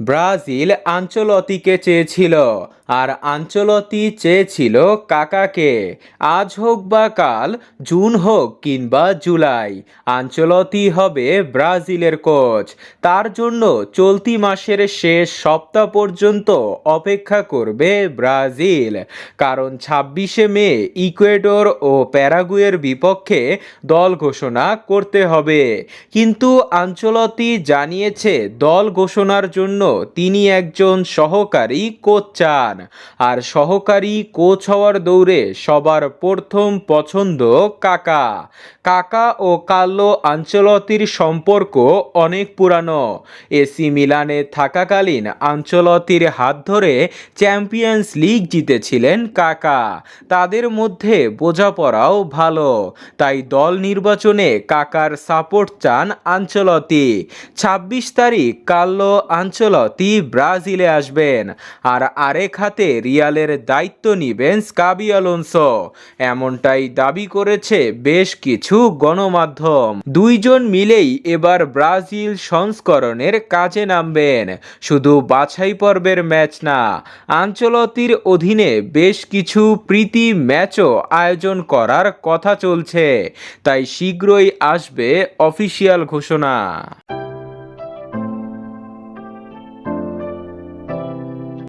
Brazil আঞ্চলতিকে চেয়েছিল। আর আঞ্চলতি চেয়েছিল কাকাকে। আজ হোক বা কাল, জুন হোক কিংবা জুলাই, আঞ্চলতি হবে ব্রাজিলের কোচ। তার জন্য চলতি মাসের শেষ সপ্তাহ পর্যন্ত অপেক্ষা করবে ব্রাজিল। কারণ ছাব্বিশে মে ইকুয়েডর ও প্যারাগুয়ের বিপক্ষে দল ঘোষণা করতে হবে। কিন্তু আঞ্চলতি জানিয়েছে দল ঘোষণার জন্য তিনি একজন সহকারী কোচ চান। আর সহকারী কোচ হওয়ার দৌড়ে সবার প্রথম পছন্দ কাকা। কাকা ও কার্লো আঞ্চলতির সম্পর্ক অনেক পুরানো। এসি মিলানে থাকাকালীন আঞ্চলতির হাত ধরে চ্যাম্পিয়ন্স লিগ জিতেছিলেন কাকা। তাদের মধ্যে বোঝাপড়াও ভালো। তাই দল নির্বাচনে কাকার সাপোর্ট চান আঞ্চলতি। ছাব্বিশ তারিখ কার্লো আঞ্চলতি ব্রাজিলে আসবেন। আর আরেক হাতে রিয়ালের দায়িত্ব নিবেন স্কাবি আলোনসো। এমনটাই দাবি করেছে বেশ কিছু গণমাধ্যম। দুইজন মিলেই এবার ব্রাজিল সংস্করণের কাজে নামবেন। শুধু বাছাই পর্বের ম্যাচ না, আঞ্চলতির অধীনে বেশ কিছু প্রীতি ম্যাচও আয়োজন করার কথা চলছে। তাই শীঘ্রই আসবে অফিসিয়াল ঘোষণা।